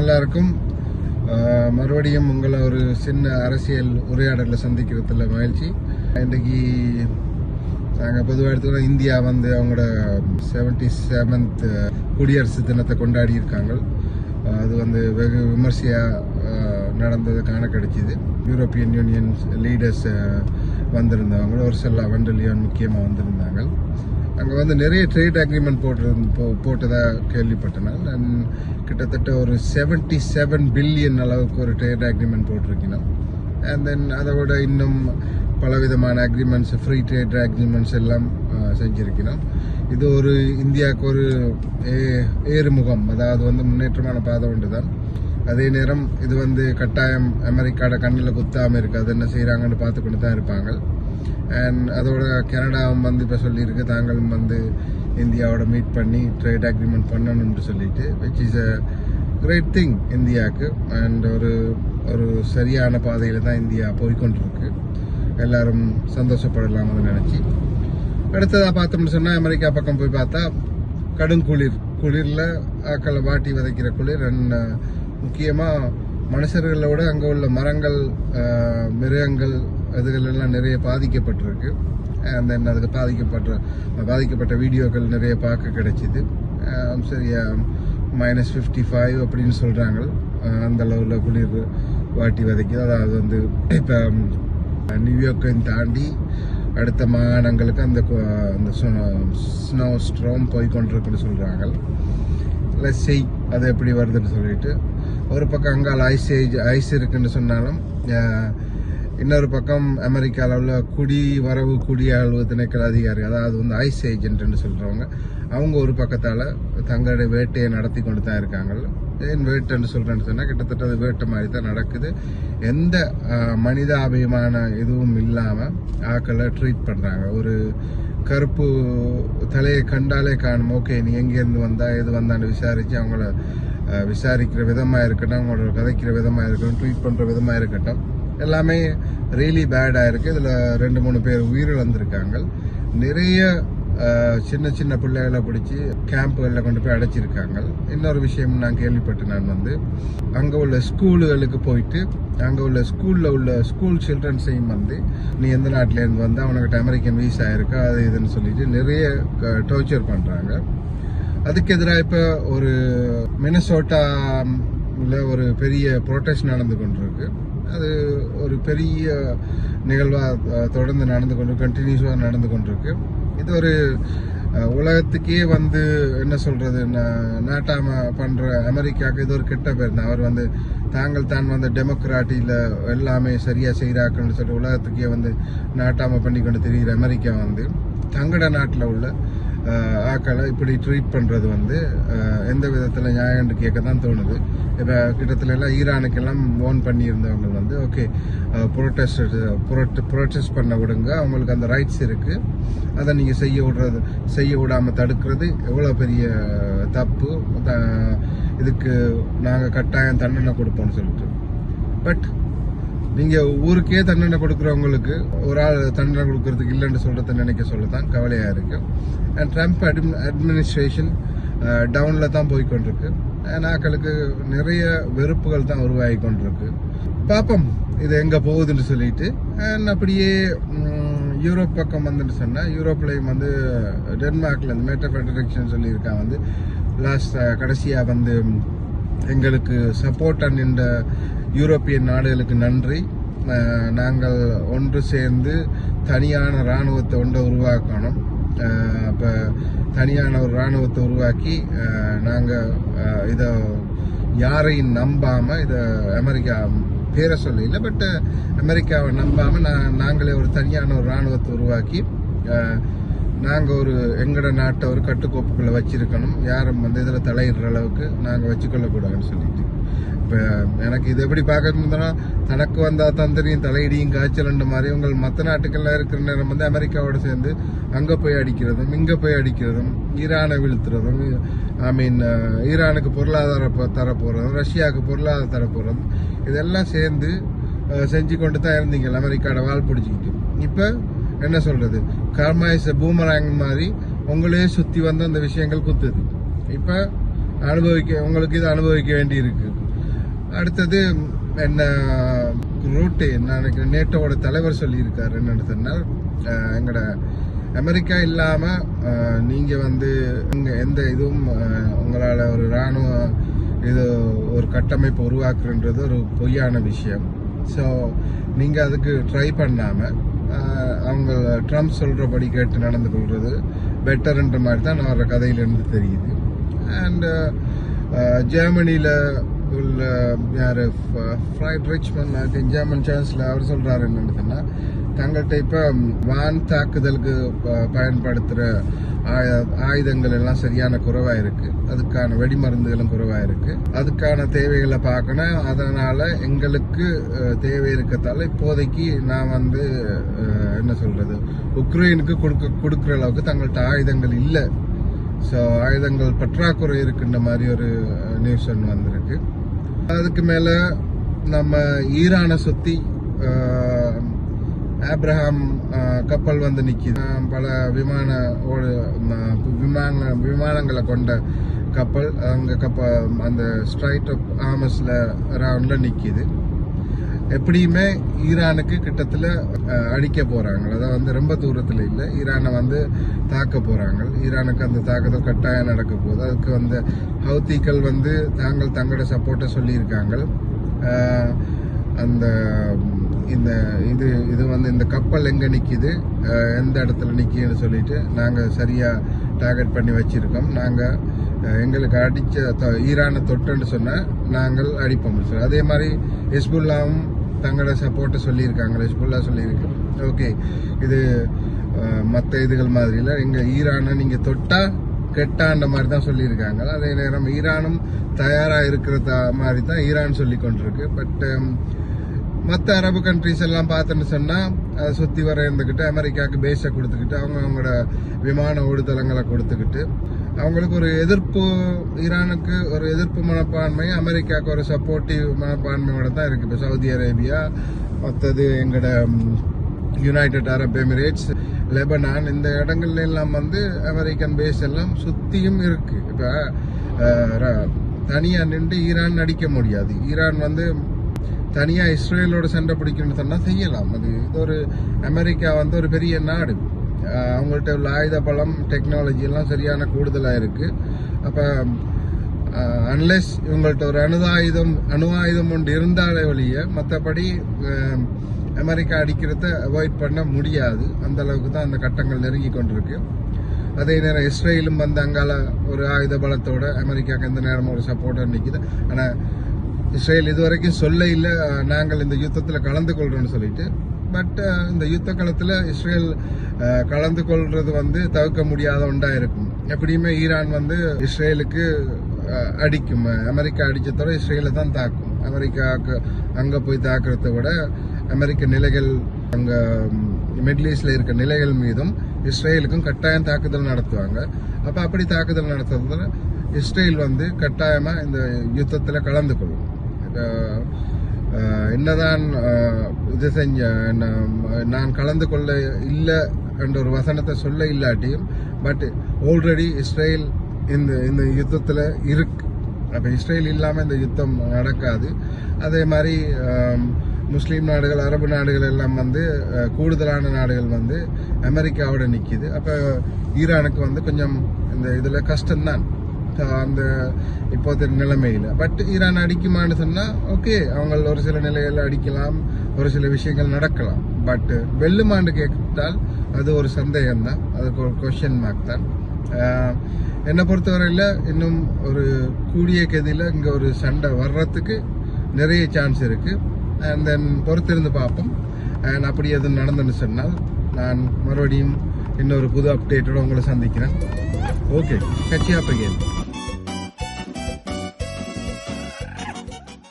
எல்லாருக்கும் மறுபடியும் உங்களை ஒரு சின்ன அரசியல் உரையாடலில் சந்திக்கிறதுல மகிழ்ச்சி. இன்றைக்கு நாங்கள் பொதுவாக எடுத்துக்கிட்டோம் இந்தியா வந்து அவங்களோட செவன்டி செவன்த் குடியரசு தினத்தை கொண்டாடி இருக்காங்க அது வந்து வெகு விமர்சையாக நடந்தது காண கிடைச்சிது யூரோப்பியன் யூனியன் லீடர்ஸ் வந்திருந்தவங்க. ஒரு சில வண்டலியான் முக்கியமாக வந்திருந்தாங்க. அங்கே வந்து நிறைய ட்ரேட் அக்ரிமெண்ட் போட்டு போ போட்டதாக கேள்விப்பட்டேன். நான் கிட்டத்தட்ட ஒரு செவன்ட்டி செவன் பில்லியன் அளவுக்கு ஒரு ட்ரேட் அக்ரிமெண்ட் போட்டிருக்கணும் அண்ட் தென் அதை விட இன்னும் பலவிதமான அக்ரிமெண்ட்ஸ் ஃப்ரீ ட்ரேட் அக்ரிமெண்ட்ஸ் எல்லாம் அஹ், இது ஒரு இந்தியாவுக்கு ஒரு ஏ- ஏறுமுகம். அதாவது வந்து முன்னேற்றமான பாதை ஒன்று தான் அதே நேரம் இது வந்து கட்டாயம் அமெரிக்காவோட கண்ணில் குத்தாமல் இருக்காது. அது என்ன செய்கிறாங்கன்னு பார்த்துக்கொண்டு தான் இருப்பாங்க. அண்ட் அதோட கனடாவும் வந்து இப்போ சொல்லியிருக்கு. தாங்களும் வந்து இந்தியாவோட மீட் பண்ணி ட்ரேட் அக்ரிமெண்ட் பண்ணணும்னு சொல்லிட்டு which is a great thing இந்தியாவுக்கு. அண்ட் ஒரு ஒரு சரியான பாதையில் தான் இந்தியா போய்க்கொண்டிருக்கு எல்லாரும் சந்தோஷப்படலாம்னு நினச்சி. அடுத்ததாக பார்த்தோம்னு சொன்னால் அமெரிக்கா பக்கம் போய் பார்த்தா கடும் குளிர். குளிரில் ஆக்களை வாட்டி விதைக்கிற குளிர். அண்ட் uh, முக்கியமாக மனுஷர்களோட அங்கே உள்ள மரங்கள் uh, மிருகங்கள் இதுகளெல்லாம் நிறைய பாதிக்கப்பட்டிருக்கு. அண்ட் தென் அதுக்கு பாதிக்கப்பட்ட பாதிக்கப்பட்ட வீடியோக்கள் நிறைய பார்க்க கிடைச்சிது. சரியா மைனஸ் ஃபிஃப்டி ஃபைவ் அப்படின்னு சொல்கிறாங்க uh, அந்த அளவில் குளிர் வாட்டி வதைக்குது அதாவது வந்து இப்போ நியூயார்க்கையும் um, தாண்டி அடுத்த மாகாணங்களுக்கு அந்த அந்த ஸ்னோ ஸ்ட்ரோம் போய் கொண்டிருக்குன்னு சொல்கிறாங்க லெஸ் செய் அது எப்படி வருதுன்னு சொல்லிட்டு. ஒரு பக்கம் அங்கால ஐஸ் ஏஜ் ஐஸ் இருக்குன்னு சொன்னாலும் இன்னொரு பக்கம் அமெரிக்காவில் உள்ள குடி வரவு குடியாழ்வு திணைக்கள அதிகாரி அதாவது வந்து ஐஸ் ஏஜென்ட்னு சொல்கிறவங்க அவங்க ஒரு பக்கத்தால் தங்களுடைய வேட்டையை நடத்தி கொண்டு தான் இருக்காங்க ஏன் வேட்டைன்னு சொல்கிறேன்னு சொன்னால் கிட்டத்தட்ட அது வேட்டை மாதிரி தான் நடக்குது. எந்த மனிதாபிமான இதுவும் இல்லாமல் ஆக்களை ட்ரீட் பண்ணுறாங்க ஒரு கருப்பு தலையை கண்டாலே காணும் ஓகே நீ எங்கேருந்து வந்தா எது வந்தான்னு விசாரித்து அவங்கள விசாரிக்கிற விதமாக இருக்கட்டும் அவங்களோட கதைக்கிற விதமாக இருக்கட்டும் ட்ரீட் பண்ணுற விதமாக இருக்கட்டும். எல்லாமே ரியலி பேடாக இருக்குது இதில் ரெண்டு மூணு பேர் உயிரிழந்திருக்காங்க. நிறைய சின்ன சின்ன பிள்ளைகளை பிடிச்சி கேம்புகளில் கொண்டு போய் அடைச்சிருக்காங்க. இன்னொரு விஷயம் நான் கேள்விப்பட்டேன் நான் வந்து அங்கே உள்ள ஸ்கூலுகளுக்கு போயிட்டு அங்கே உள்ள ஸ்கூலில் உள்ள ஸ்கூல் சில்ட்ரன்ஸையும் வந்து நீ எந்த நாட்டிலேருந்து வந்து அவனுக்கிட்ட அமெரிக்கன் வீசா இருக்கா அது இதுன்னு சொல்லிட்டு நிறைய டோர்ச்சர் பண்ணுறாங்க அதுக்கு எதிராக இப்போ ஒரு மினசோட்டாவில் ஒரு பெரிய ப்ரொட்டஸ்ட் நடந்து கொண்டிருக்கு. அது ஒரு பெரிய நிகழ்வாக தொடர்ந்து நடந்து கொண்டு கண்டினியூஸாக நடந்து கொண்டிருக்கு. இது ஒரு உலகத்துக்கே வந்து என்ன சொல்கிறது நாட்டாம பண்ணுற அமெரிக்காவுக்கு இது ஒரு கெட்ட பேர். தான் அவர் வந்து தாங்கள் தான் வந்து டெமோக்ராட்டியில் எல்லாமே சரியாக செய்கிறாக்குன்னு சொல்லிட்டு உலகத்துக்கே வந்து நாட்டாம பண்ணி கொண்டு தெரிகிற அமெரிக்கா வந்து தங்கட நாட்டில் உள்ள ஆக்களை இப்படி ட்ரீட் பண்ணுறது வந்து எந்த விதத்தில் நியாயம்னு கேட்க தான் தோணுது. இப்போ கிட்டத்தட்ட எல்லாம் ஈரானுக்கெல்லாம் ஓன் பண்ணியிருந்தவங்க வந்து ஓகே புரொட்டஸ்ட் புரொட் புரொட்டஸ்ட் பண்ண விடுங்க அவங்களுக்கு அந்த ரைட்ஸ் இருக்குது அதை நீங்கள் செய்ய விடுறது செய்ய விடாமல் தடுக்கிறது எவ்வளோ பெரிய தப்பு. த- இதுக்கு நாங்கள் கட்டாயம் தண்டனை கொடுப்போம்னு சொல்லிட்டு. பட் நீங்கள் ஊருக்கே தண்டனை கொடுக்குறவங்களுக்கு ஒரு ஆள் தண்டனை கொடுக்கறதுக்கு இல்லைன்னு சொல்கிறத நினைக்க சொல்லத்தான் கவலையாக இருக்கு. அண்ட் ட்ரம்ப் அட்மி அட்மினிஸ்ட்ரேஷன் டவுனில் தான் போய் கொண்டிருக்கு நாக்களுக்கு நிறைய வெறுப்புகள் தான் உருவாகி கொண்டிருக்கு. பார்ப்போம் இது எங்கே போகுதுன்னு சொல்லிட்டு. அண்ட் அப்படியே யூரோப் பக்கம் வந்துட்டு சொன்னால் யூரோப்லேயும் வந்து டென்மார்க்கில் இந்த மேட்டர் ஃபெடரேஷன் சொல்லியிருக்கான் வந்து லாஸ்ட் uh, கடைசியாக வந்து எங்களுக்கு சப்போர்ட் நின்ற யூரோப்பியன் நாடுகளுக்கு நன்றி. நாங்கள் ஒன்று சேர்ந்து தனியான இராணுவத்தை ஒன்றை உருவாக்கணும். அப்போ தனியான ஒரு இராணுவத்தை உருவாக்கி நாங்கள் இதை யாரையும் நம்பாமல் இதை அமெரிக்கா பேரை சொல்லல பட் அமெரிக்காவை நம்பாமல் நான் நாங்களே ஒரு தனியான ஒரு இராணுவத்தை உருவாக்கி நாங்கள் ஒரு எங்கட நாட்டை ஒரு கட்டுக்கோப்புக்குள்ளே வச்சுருக்கணும். யாரும் வந்து இதில் தலையிடுற அளவுக்கு நாங்கள் வச்சுக்கொள்ளக்கூடாதுன்னு சொல்லிட்டு. இப்போ எனக்கு இது எப்படி பார்க்கணும்னா தனக்கு வந்தால் தான் தெரியும் தலையிடியும் காய்ச்சல்ன்ற மாதிரி. உங்கள் மற்ற நாட்டுக்கெல்லாம் இருக்கிற நேரம் வந்து அமெரிக்காவோட சேர்ந்து அங்கே போய் அடிக்கிறதும் இங்கே போய் அடிக்கிறதும் ஈரானை வீழ்த்துறதும் ஐ மீன் ஈரானுக்கு பொருளாதார தர போகிறதும் ரஷ்யாவுக்கு பொருளாதார தர போகிறதும் இதெல்லாம் சேர்ந்து செஞ்சு கொண்டு தான் இருந்தீங்க. அமெரிக்காவோட வால் பிடிச்சிக்கிட்டு. இப்போ என்ன சொல்றது? இஸ் பூமராங் மாதிரி உங்களே சுத்தி வந்து அந்த விஷயங்கள் குத்துது. இப்ப அனுபவிக்க உங்களுக்கு இது அனுபவிக்க வேண்டி இருக்கு அடுத்தது என்ன ரூட்டு நான் நினைக்கிறேன் நேட்டோட தலைவர் சொல்லியிருக்காரு என்னன்னு சொன்னால் எங்கட அமெரிக்கா இல்லாம நீங்கள் நீங்க வந்து இங்கே எந்த இதுவும் உங்களால் உங்களால ஒரு இராணுவ இது ஒரு கட்டமைப்பு உருவாக்குறது ஒரு பொய்யான விஷயம். ஸோ நீங்க அதுக்கு ட்ரை பண்ணாம அவங்க ட்ரம்ப் சொல்கிறபடி கேட்டு நடந்து கொள்வது பெட்டர்ன்ற மாதிரி தான் நான் வர கதையிலேருந்து தெரியுது. அண்டு ஜெர்மனியில் உள்ள யார் Friedrich I think German chancellor அவர் சொல்கிறாரு என்னன்னு சொன்னால் தங்கள்கிட்ட இப்போ வான் தாக்குதலுக்கு ப- பயன்படுத்துகிற ஆயுதங்கள் எல்லாம் சரியான குறைவாக இருக்குது அதுக்கான வெடிமருந்துகளும் குறைவாக இருக்குது அதுக்கான தேவைகளை பார்க்கணும். அதனால் எங்களுக்கு தேவை இருக்கத்தால் இப்போதைக்கு நான் வந்து என்ன சொல்கிறது உக்ரைனுக்கு கொடுக்க கொடுக்குற அளவுக்கு தங்கள்கிட்ட ஆயுதங்கள் இல்லை. ஸோ ஆயுதங்கள் பற்றாக்குறை இருக்குன்ற மாதிரி ஒரு நியூஸ் ஒன்று வந்திருக்கு. அதுக்கு மேலே நம்ம ஈரானை சுற்றி ஆப்ரஹாம் கப்பல் வந்து நிற்கிது பல விமான ஓடு விமான விமானங்களை கொண்ட கப்பல் அங்கே கப்ப அந்த ஸ்ட்ரைட் ஆஃப் ஆமஸில் ரவுண்டில் நிற்கிது எப்படியுமே ஈரானுக்கு கிட்டத்தில் அடிக்க போகிறாங்க அதாவது வந்து ரொம்ப தூரத்தில் இல்லை. ஈரானை வந்து தாக்க போகிறாங்க ஈரானுக்கு அந்த தாக்குதல் கட்டாயம் நடக்க போகுது. அதுக்கு வந்து ஹவுத்திகள் வந்து தாங்கள் தங்களோட சப்போர்ட்டை சொல்லியிருக்காங்க. அந்த இந்த இது இது வந்து இந்த கப்பல் எங்கே நிற்கிது எந்த இடத்துல நிற்கிதுன்னு சொல்லிட்டு நாங்கள் சரியாக டார்கெட் பண்ணி வச்சிருக்கோம். நாங்கள் எங்களுக்கு அடித்த ஈரானை தொட்டுன்னு சொன்னால் நாங்கள் அடிப்போம். சார் அதே மாதிரி ஹெஸ்புல்லாவும் தங்களோட சப்போர்ட்டை சொல்லியிருக்காங்க. ஹெஸ்புல்லா சொல்லியிருக்கு. ஓகே. இது மற்ற இதுகள் மாதிரி இல்லை. எங்க ஈரானை நீங்கள் தொட்டால் கெட்டான்ற மாதிரி தான் சொல்லியிருக்காங்க. அதே நேரம் ஈரானும் தயாராக இருக்கிறதா மாதிரி தான் ஈரான் சொல்லி கொண்டிருக்கு பட் மற்ற அரபு கண்ட்ரிஸ் எல்லாம் பார்த்தோன்னு சொன்னால் அதை சுற்றி வர இருந்துக்கிட்டு அமெரிக்காவுக்கு பேஸை கொடுத்துக்கிட்டு அவங்க அவங்களோட விமான ஓடுதளங்களை கொடுத்துக்கிட்டு அவங்களுக்கு ஒரு எதிர்ப்பு ஈரானுக்கு ஒரு எதிர்ப்பு மனப்பான்மை அமெரிக்காவுக்கு ஒரு சப்போர்ட்டிவ் மனப்பான்மையோட தான் இருக்குது இப்போ சவுதி அரேபியா மற்றது எங்களோட யுனைடெட் அரப் எமிரேட்ஸ் லெபனான் இந்த இடங்கள்ல எல்லாம் வந்து அமெரிக்கன் பேஸ் எல்லாம் சுற்றியும் இருக்குது இப்போ தனியாக நின்று ஈரான் அடிக்க முடியாது. ஈரான் வந்து தனியாக இஸ்ரேலோட சண்டை பிடிக்கணும்னு சொன்னால் செய்யலாம். அது இது ஒரு அமெரிக்கா வந்து ஒரு பெரிய நாடு. அவங்கள்ட்ட உள்ள ஆயுத பலம் டெக்னாலஜி எல்லாம் சரியான கூடுதலாக இருக்கு. அப்போ அன்லெஸ் இவங்கள்ட்ட ஒரு அணுதாயுதம் அணு ஆயுதம் ஒன்று இருந்தாலே வழிய மற்றபடி அமெரிக்கா அடிக்கிறத அவாய்ட் பண்ண முடியாது. அந்த அளவுக்கு தான் அந்த கட்டங்கள் நெருங்கி கொண்டிருக்கு. அதே நேரம் இஸ்ரேலும் வந்து அங்கால ஒரு ஆயுத பலத்தோட அமெரிக்காவுக்கு எந்த நேரமும் ஒரு சப்போர்ட்டாக நிற்கிது ஆனால் இஸ்ரேல் இதுவரைக்கும் சொல்ல இல்லை நாங்கள் இந்த யுத்தத்தில் கலந்து கொள்றோம்னு சொல்லிட்டு. பட் uh, இந்த யுத்த காலத்தில் இஸ்ரேல் uh, கலந்து கொள்றது வந்து தவிர்க்க முடியாத ஒன்றா இருக்கும். எப்படியுமே ஈரான் வந்து இஸ்ரேலுக்கு uh, அடிக்கும். அமெரிக்கா அடித்ததோட இஸ்ரேலை தான் தாக்கும். அமெரிக்காவுக்கு அங்கே போய் தாக்குறத விட அமெரிக்க நிலைகள் அங்கே மிடில் ஈஸ்டில் இருக்க நிலைகள் மீதும் இஸ்ரேலுக்கும் கட்டாயம் தாக்குதல் நடத்துவாங்க. அப்போ அப்படி தாக்குதல் நடத்துறதுல இஸ்ரேல் வந்து கட்டாயமாக இந்த யுத்தத்தில் கலந்து கொள்ளும். என்னதான் இது செஞ்ச நான் நான் கலந்து கொள்ள இல்லை என்ற ஒரு வசனத்தை சொல்ல இல்லாட்டியும் பட் ஆல்ரெடி இஸ்ரேல் இந்த இந்த யுத்தத்தில் இருக்கு. அப்போ இஸ்ரேல் இல்லாமல் இந்த யுத்தம் நடக்காது. அதே மாதிரி முஸ்லீம் நாடுகள் அரபு நாடுகள் எல்லாம் வந்து கூடுதலான நாடுகள் வந்து அமெரிக்காவோட நிற்கிது அப்போ ஈரானுக்கு வந்து கொஞ்சம் இந்த இதில் கஷ்டம்தான். அந்த இப்போதைய நிலைமையில். பட் ஈரான் அடிக்குமான்னு சொன்னால் ஓகே அவங்க ஒரு சில நிலையில் அடிக்கலாம் ஒரு சில விஷயங்கள் நடக்கலாம். பட் வெல்லுமான்னு கேட்டால் அது ஒரு சந்தேகம் தான் அதுக்கு ஒரு கொஷின் மார்க் தான். என்னை பொறுத்தவரையில் இன்னும் ஒரு கூடிய கதியில் இங்கே ஒரு சண்டை வர்றதுக்கு நிறைய சான்ஸ் இருக்குது அண்ட் தென் பொறுத்திருந்து பார்ப்போம். அண்ட் அப்படி எதுவும் நடந்துன்னு சொன்னால் நான் மறுபடியும் இன்னொரு புது அப்டேட்டோடு உங்களை சந்திக்கிறேன். ஓகே கட்சி அப்